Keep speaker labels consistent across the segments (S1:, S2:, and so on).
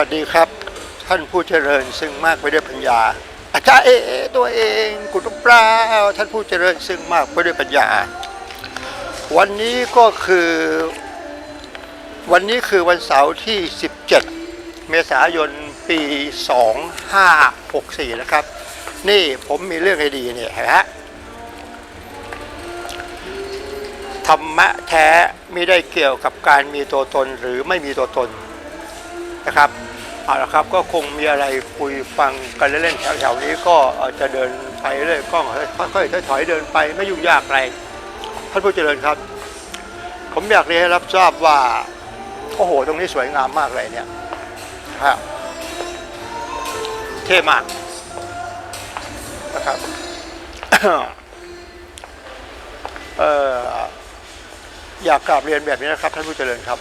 S1: สวัสดีครับ ท่านผู้เจริญซึ่งมากไปด้วยปัญญา อาจารย์เอตัวเองกุฎปลาท่านผู้เจริญซึ่งมากไปด้วยปัญญา วันนี้ก็คือ วันนี้คือวันเสาร์ที่ 17 เมษายนปี 2564 นะครับ นี่ผมมีเรื่องให้ดีเนี่ยฮะธรรมะแท้ไม่ได้เกี่ยวกับการมีตัวตนหรือไม่มีตัวตนนะครับ เอาละครับก็คงมีอะไรคุยฟังกันเล่นๆแถวๆนี้ก็อาจจะเดินไปเรื่อยกล้องค่อยๆถอยๆเดินไปไม่ยุ่งยากอะไรท่านผู้เจริญครับ ผมอยากเรียนให้รับทราบว่าโอ้โห ตรงนี้สวยงามมากเลยเนี่ยฮะเท่มากนะครับเอออยากกราบเรียนแบบนี้นะครับท่านผู้เจริญครับ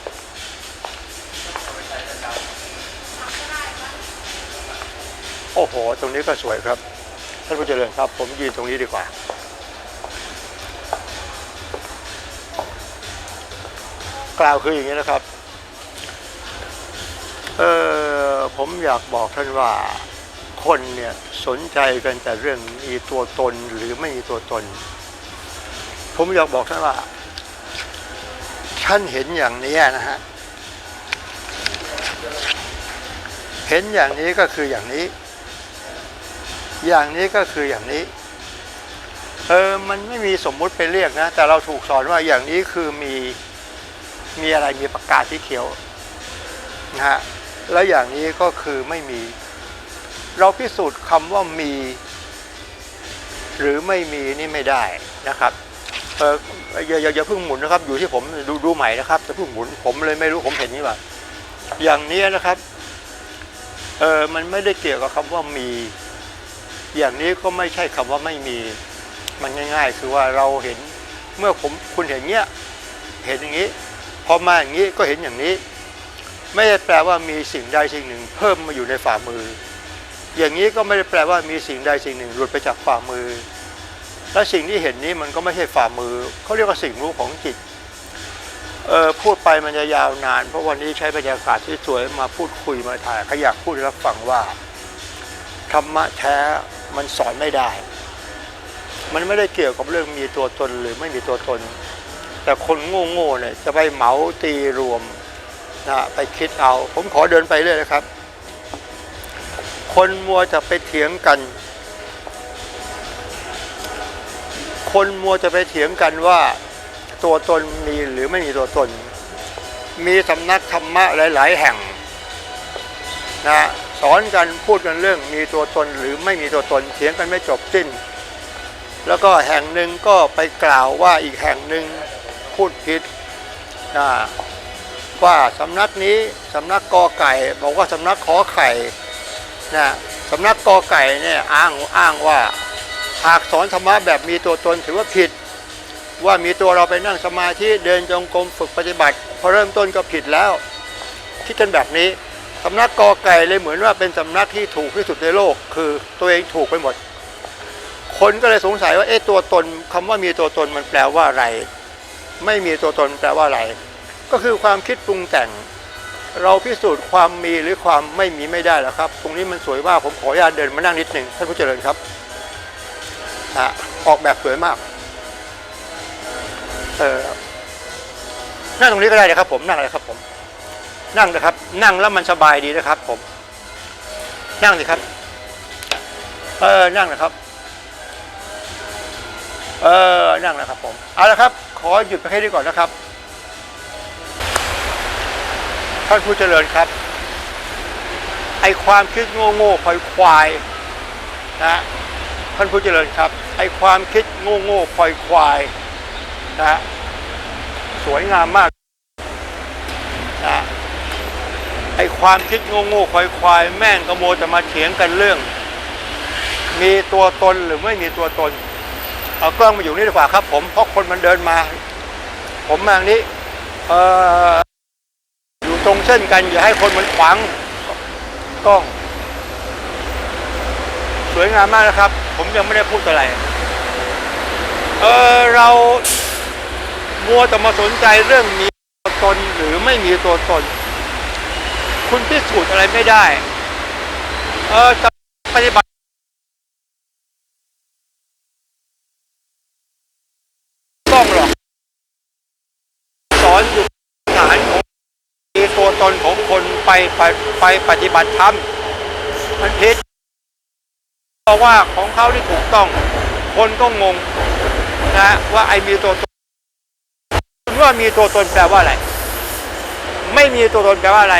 S1: โอ้โห ตรงนี้ก็สวยครับ ท่านผู้เจริญครับ ผมยืนตรงนี้ดีกว่า กล่าวคืออย่างนี้นะครับ เออผมอยากบอกท่านว่าคนเนี่ยสนใจกันแต่เรื่องมีตัวตนหรือไม่มีตัวตน ผมอยากบอกท่านว่า ท่านเห็นอย่างนี้นะฮะ เห็นอย่างนี้ก็คืออย่างนี้ อย่างนี้ก็คืออย่างนี้ เออ มันไม่มีสมมุติไปเรียกนะ แต่เราถูกสอนว่าอย่างนี้คือมี มีอะไร มีประกาที่เขียวนะฮะ แล้วอย่างนี้ก็คือไม่มี เราพิสูจน์คำว่ามี หรือไม่มีนี่ไม่ได้นะครับ เอออย่าอย่าอย่าเพิ่งหมุนนะครับ อยู่ที่ผมดูดูใหม่นะครับจะเพิ่งหมุนผมเลยไม่รู้ผมเห็นนี่ว่าอย่างนี้นะครับ เออ มันไม่ได้เกี่ยวกับคำว่ามี อย่างนี้ก็ไม่ใช่คำว่าไม่มีมันง่าย ๆ คือว่าเราเห็นเมื่อผมคุณเห็นเงี้ยเห็นอย่างนี้ พอมาอย่างนี้ก็เห็นอย่างนี้ ไม่ได้แปลว่ามีสิ่งใดสิ่งหนึ่ง เพิ่มมาอยู่ในฝ่ามือ อย่างนี้ก็ไม่ได้แปลว่ามีสิ่งใดสิ่งหนึ่งหลุดไปจากฝ่ามือ และสิ่งที่เห็นนี้มันก็ไม่ใช่ฝ่ามือเขาเรียกว่าสิ่งรู้ของจิตเออพูดไปมันจะยาวนาน เพราะวันนี้ใช้บรรยากาศที่สวยมาพูดคุยมาถ่ายก็อยากพูดรับฟังว่าธรรมะแท้ มันสอนไม่ได้ มันไม่ได้เกี่ยวกับเรื่องมีตัวตนหรือไม่มีตัวตน แต่คนโง่ๆเนี่ยจะไปเหมาตีรวมนะไปคิดเอา ผมขอเดินไปเรื่อยนะครับ คนมัวจะไปเถียงกัน คนมัวจะไปเถียงกันว่าตัวตนมีหรือไม่มีตัวตน มีสำนักธรรมะหลาย ๆ แห่งนะ สอนกันพูดกันเรื่องมีตัวตนหรือไม่มีตัวตนเถียงกันไม่จบสิ้น แล้วก็แห่งหนึ่งก็ไปกล่าวว่าอีกแห่งหนึ่งพูดผิดนะว่าสำนักนี้สำนักกอไก่ บอกว่าสำนักขอไข่นะสำนักกอไก่เนี่ยอ้างอ้างว่าหากสอนธรรมะแบบมีตัวตนถือว่าผิด ว่ามีตัวเราไปนั่งสมาธิเดินจงกรมฝึกปฏิบัติพอเริ่มต้นก็ผิดแล้วคิดกันแบบนี้ สำนักกอไก่เลยเหมือนว่าเป็นสำนักที่ถูกที่สุดในโลก คือตัวเองถูกไปหมด คนก็เลยสงสัยว่าเอ๊ะตัวตนคำว่ามีตัวตนมันแปลว่าอะไร ไม่มีตัวตนแปลว่าอะไร ก็คือความคิดปรุงแต่ง เราพิสูจน์ความมีหรือความไม่มีไม่ได้หรอครับ ตรงนี้มันสวยมากผมขออนุญาตเดินมานั่งนิดหนึ่งท่านผู้เจริญครับอะออกแบบสวยมาก เออนั่งตรงนี้ก็ได้นะครับผมนั่งเลยครับผม นั่งนะครับ นั่งแล้วมันสบายดีนะครับผม นั่งสิครับ เออ นั่งนะครับ เออ นั่งนะครับผม เอาละครับ ขอหยุดไปแค่นี้ก่อนนะครับ ท่านผู้เจริญครับ ไอความคิดโง่โง่ควายควายนะท่านผู้เจริญครับ ไอความคิดโง่โง่ควายควายนะสวยงามมากนะ ไอความคิดโง่โง่ควายควายๆแม่งก็โมจะมาเถียงกันเรื่อง มีตัวตนหรือไม่มีตัวตน เอากล้องมาอยู่นี่ดีกว่าครับ ผมเพราะคนมันเดินมา ผมมาทางนี้เอออยู่ตรงเส้นกัน อย่าให้คนมันขวางกล้อง สวยงามมากนะครับ ผมยังไม่ได้พูดอะไรเออเรามัวแต่มาสนใจเรื่องมีตัวตนหรือไม่มีตัวตน คุณพิสูจน์อะไรไม่ได้ เออจะปฏิบัติ ต้องหรอก สอนอยู่ฐานของมีตัวตนของคนไปไปไปปฏิบัติธรรม มันผิดเพราะว่าของเขาที่ถูกต้อง คนก็งงนะว่าไอ้มีตัวตนคุณว่ามีตัวตนแปลว่าอะไร ไม่มีตัวตนแปลว่าอะไร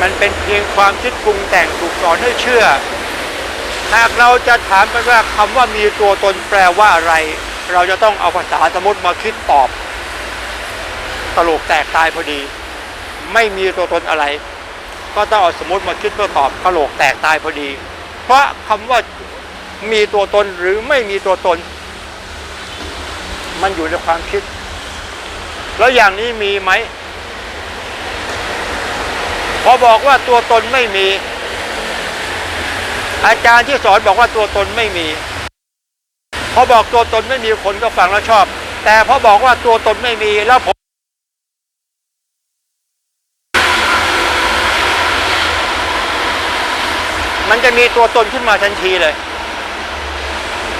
S1: มันเป็นเพียงความคิดปรุงแต่งถูกสอนให้เชื่อ หากเราจะถามกันว่าคำว่ามีตัวตนแปลว่าอะไร เราจะต้องเอาภาษาสมมติมาคิดตอบ ตลกแตกตายพอดี ไม่มีตัวตนอะไร ก็ต้องเอาสมมติมาคิดเพื่อตอบกระโหลกแตกตายพอดี เพราะคำว่ามีตัวตนหรือไม่มีตัวตน มันอยู่ในความคิด แล้วอย่างนี้มีไหม พอบอกว่าตัวตนไม่มี อาจารย์ที่สอนบอกว่าตัวตนไม่มี พอบอกตัวตนไม่มีคนก็ฟังแล้วชอบ แต่พอบอกว่าตัวตนไม่มีแล้วผมมันจะมีตัวตนขึ้นมาทันทีเลย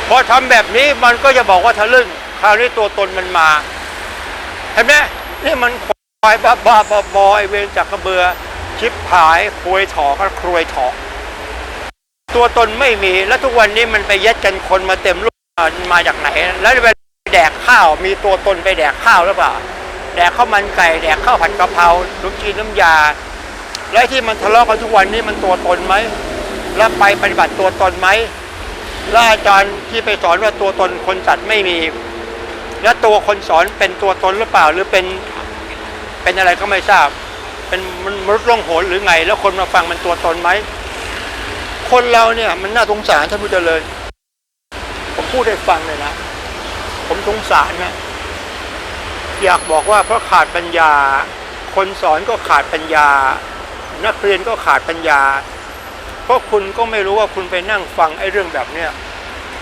S1: พอทำแบบนี้มันก็จะบอกว่าทะลึ่งคราวนี้ตัวตนมันมาเห็นไหมนี่มันควายบ้าบ้าบอๆไอเวรจากกระเบือ ชิบหายคุยถอก็ครวยถอตัวตนไม่มีแล้วทุกวันนี้มันไปยัดกันคนมาเต็มรูปมาจากไหน แล้วไปแดกข้าวมีตัวตนไปแดกข้าวหรือเปล่าแดกข้าวมันไก่แดกข้าวผัดกะเพราลูกจีนน้ำยา และที่มันทะเลาะกันทุกวันนี้มันตัวตนไหมแล้วไปปฏิบัติตัวตนไหมแล้วอาจารย์ที่ไปสอนว่าตัวตนคนสัตว์ไม่มี แล้วตัวคนสอนเป็นตัวตนหรือเปล่าหรือเป็นเป็นอะไรก็ไม่ทราบ เป็นมันมนุษย์ล่องหนหรือไง แล้วคนมาฟังมันตัวตนไหม คนเราเนี่ยมันน่าสงสารท่านผู้เจริญ ผมพูดให้ฟังเลยนะ ผมสงสารนะอยากบอกว่าเพราะขาดปัญญา คนสอนก็ขาดปัญญา นักเรียนก็ขาดปัญญา เพราะคุณก็ไม่รู้ว่าคุณไปนั่งฟังไอ้เรื่องแบบเนี้ย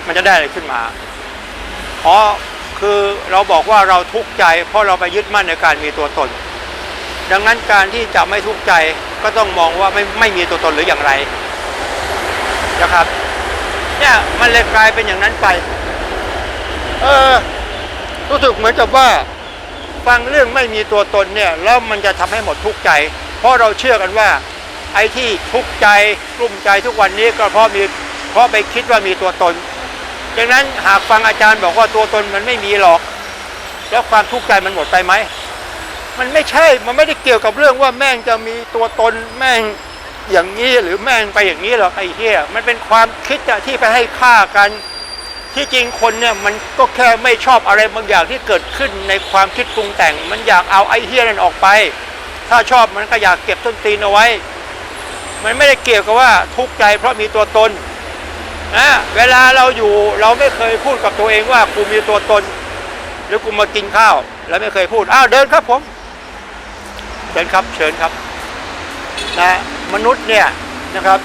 S1: มันจะได้อะไรขึ้นมาเพราะคือเราบอกว่าเราทุกข์ใจ เพราะเราไปยึดมั่นในการมีตัวตน ดังนั้นการที่จะไม่ทุกข์ใจก็ต้องมองว่าไม่ไม่มีตัวตนหรืออย่างไรนะครับเนี่ยมันเลยกลายเป็นอย่างนั้นไป เออรู้สึกเหมือนกับว่าฟังเรื่องไม่มีตัวตนเนี่ยแล้วมันจะทำให้หมดทุกข์ใจ เพราะเราเชื่อกันว่า ไอ้ที่ทุกข์ใจกลุ้มใจทุกวันนี้ก็เพราะมีเพราะไปคิดว่ามีตัวตนดังนั้นหากฟังอาจารย์บอกว่าตัวตนมันไม่มีหรอก แล้วความทุกข์ใจมันหมดไปไหม มันไม่ใช่ มันไม่ได้เกี่ยวกับเรื่องว่าแม่งจะมีตัวตนแม่งอย่างนี้หรือแม่งไปอย่างนี้หรอกไอ้เหี้ยมันเป็นความคิดอะที่ไปให้ค่ากัน ที่จริงคนเนี่ยมันก็แค่ไม่ชอบอะไรบางอย่างที่เกิดขึ้นในความคิดปรุงแต่ง มันอยากเอาไอ้เหี้ยนั่นออกไป ถ้าชอบมันก็อยากเก็บต้นตีนเอาไว้ มันไม่ได้เกี่ยวกับว่าทุกข์ใจเพราะมีตัวตนนะเวลาเราอยู่เราไม่เคยพูดกับตัวเองว่ากูมีตัวตน หรือกูมากินข้าว แล้วไม่เคยพูดอ้าวเดินครับผม เชิญครับเชิญครับนะมนุษย์เนี่ยนะครับ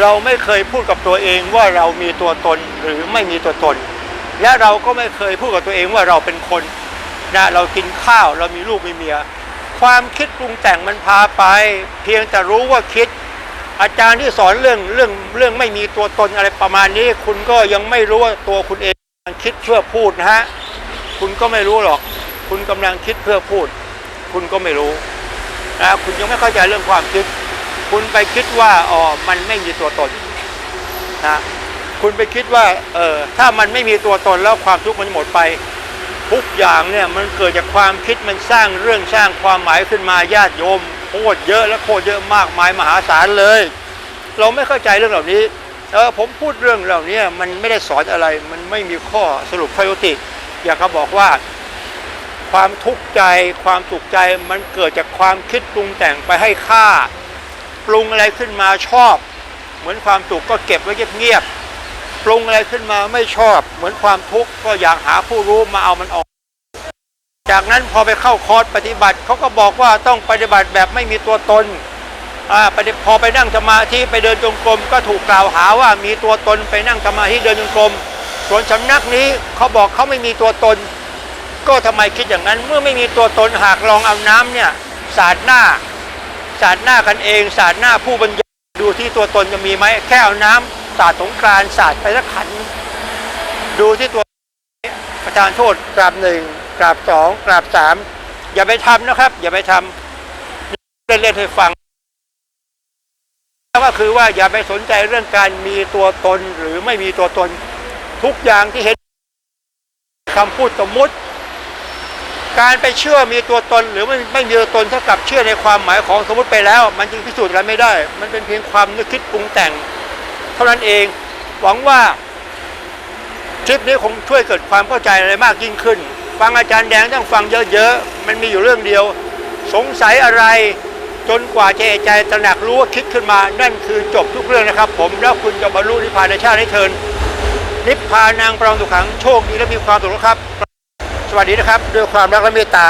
S1: เราไม่เคยพูดกับตัวเองว่าเรามีตัวตนหรือไม่มีตัวตน และเราก็ไม่เคยพูดกับตัวเองว่าเราเป็นคนนะเรากินข้าวเรามีลูกมีเมีย ความคิดปรุงแต่งมันพาไป เพียงแต่รู้ว่าคิด อาจารย์ที่สอนเรื่องเรื่องเรื่องไม่มีตัวตนอะไรประมาณนี้ คุณก็ยังไม่รู้ว่าตัวคุณเองคิดเพื่อพูดนะฮะคุณก็ไม่รู้หรอก คุณกำลังคิดเพื่อพูด คุณก็ไม่รู้นะคุณยังไม่เข้าใจเรื่องความคิด คุณไปคิดว่าอ๋อมันไม่มีตัวตนนะคุณไปคิดว่าเออถ้ามันไม่มีตัวตนแล้วความทุกข์มันหมดไป ทุกอย่างเนี่ยมันเกิดจากความคิดมันสร้างเรื่องสร้างความหมายขึ้นมาญาติโยมโคตรเยอะและโคตรเยอะมากมายมหาศาลเลย เราไม่เข้าใจเรื่องเหล่านี้เออผมพูดเรื่องเหล่านี้มันไม่ได้สอนอะไร มันไม่มีข้อสรุปพยุติ อยากจะบอกว่า ความทุกข์ใจความสุขใจมันเกิดจากความคิดปรุงแต่งไปให้ค่า ปรุงอะไรขึ้นมาชอบ เหมือนความสุขก็เก็บไว้เงียบๆปรุงอะไรขึ้นมาไม่ชอบ เหมือนความทุกข์ก็อยากหาผู้รู้มาเอามันออก จากนั้นพอไปเข้าคอร์สปฏิบัติเขาก็บอกว่าต้องปฏิบัติแบบไม่มีตัวตนพอไปนั่งสมาธิไปเดินจงกรมก็ถูกกล่าวหาว่ามีตัวตนไปนั่งสมาธิเดินจงกรมส่วนสำนักนี้เขาบอกเขาไม่มีตัวตน ก็ทำไมคิดอย่างนั้น เมื่อไม่มีตัวตนหากลองเอาน้ำเนี่ยสาดหน้าสาดหน้ากันเองสาดหน้าผู้บรรยายดูที่ตัวตนจะมีไหมแค่เอาน้ำสาดสงกรานสาดไปสักขัน ดูที่ตัวประธานโทษกราบหนึ่งกราบสองกราบสามอย่าไปทำนะครับ อย่าไปทำเล่นๆให้ฟังก็คือว่าอย่าไปสนใจเรื่องการมีตัวตนหรือไม่มีตัวตน ทุกอย่างที่เห็นคำพูดสมมติ การไปเชื่อมีตัวตนหรือไม่ไม่มีตัวตนเท่ากับเชื่อในความหมายของสมมติไปแล้ว มันจึงพิสูจน์กันไม่ได้ มันเป็นเพียงความนึกคิดปรุงแต่ง เท่านั้นเองหวังว่าคลิปนี้คงช่วยเกิดความเข้าใจอะไรมากยิ่งขึ้น ฟังอาจารย์แดงต้องฟังเยอะๆ มันมีอยู่เรื่องเดียว สงสัยอะไร จนกว่าจะใจตระหนักรู้ว่าคิดขึ้นมา นั่นคือจบทุกเรื่องนะครับ ผมแล้วคุณจะบรรลุนิพพานในชาตินี้เทินนิพพานนางปรองสุขังโชคดีและมีความสุขครับ สวัสดีนะครับ ด้วยความรักและเมตตา